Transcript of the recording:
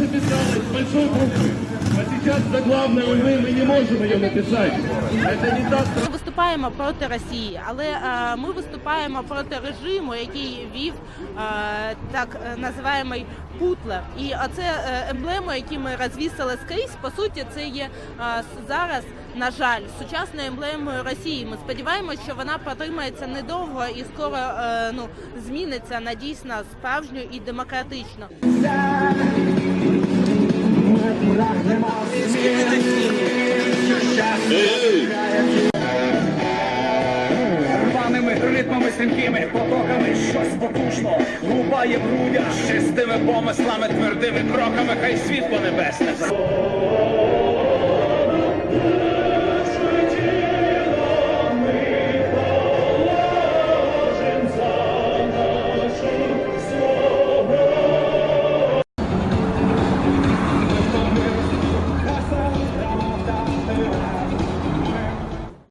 раньше писалось большой буквы, а сейчас заглавной, увы, мы не можем ее написать. Это не та виступаємо проти Росії, але е, ми виступаємо проти режиму, який вів е, так е, називаємий Путлер. І оце е, емблеми, які ми розвісили скрізь, по суті, це є е, зараз, на жаль, сучасною емблемою Росії. Ми сподіваємося, що вона протримається недовго і скоро е, ну, зміниться на дійсно справжню і демократичну. Рваними ритмами стрімкими потоками щось потужно рубає в грудях Чистими помислами, твердими кроками, хай світло небесне.